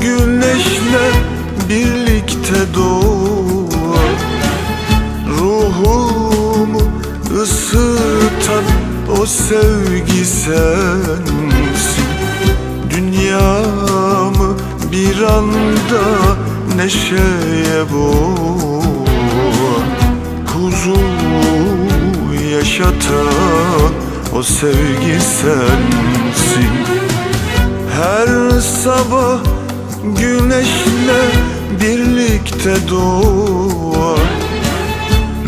güneşle birlikte doğar. Ruhumu ısıtan o sevgi sensin. Dünyamı bir anda neşeye boğar. Huzur yaşatan o sevgi sensin. Her sabah güneşle birlikte doğar.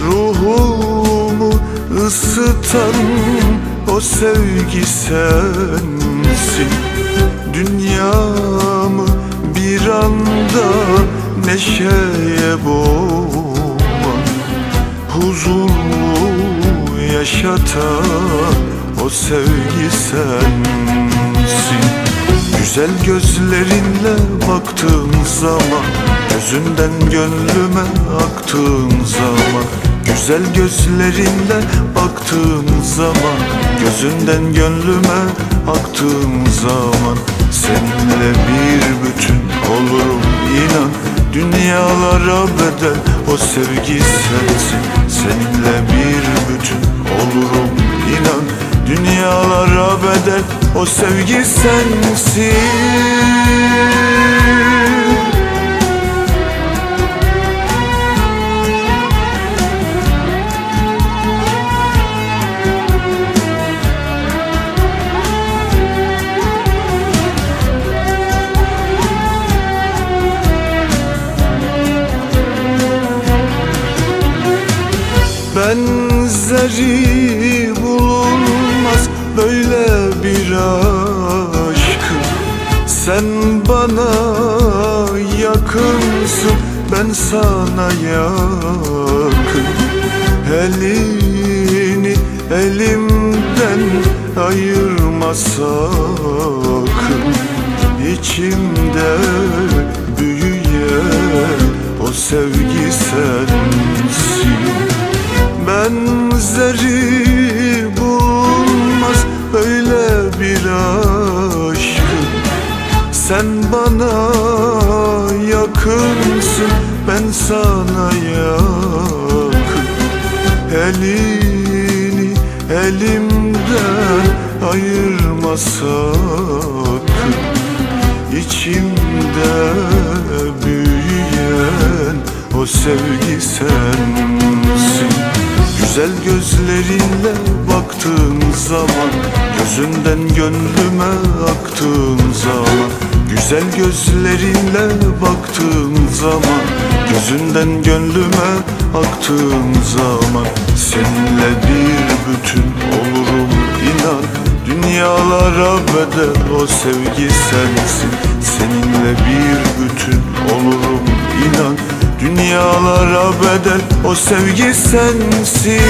Ruhumu ısıtan o sevgi sensin. Dünyamı bir anda neşeye boğar Huzur yaşatan o sevgi sensin Güzel gözlerinle baktığın zaman Gözünden gönlüme aktığın zaman. Güzel gözlerinle baktığın zaman Gözünden gönlüme aktığın zaman. Seninle bir bütün olurum inan. Dünyalara bedel o sevgi sensin. Seninle bir bütün olurum inan Dünyalara bedel o sevgi sensin. Benzeri bulunmaz Sen bana yakınsın ben sana yakın. Elini elimden ayırma sakın. İçimde büyüyen o sevgi sensin. Benzeri Sen bana yakınsın ben sana yakın. Elini elimden ayırma sakın. İçimde büyüyen o sevgi sensin. Güzel gözlerinle baktığın zaman Gözünden gönlüme aktığın zaman Güzel gözlerinle baktığın zaman Gözünden gönlüme aktığın zaman Seninle bir bütün olurum inan. Dünyalara bedel o sevgi sensin. Seninle bir bütün olurum inan. Dünyalara bedel o sevgi sensin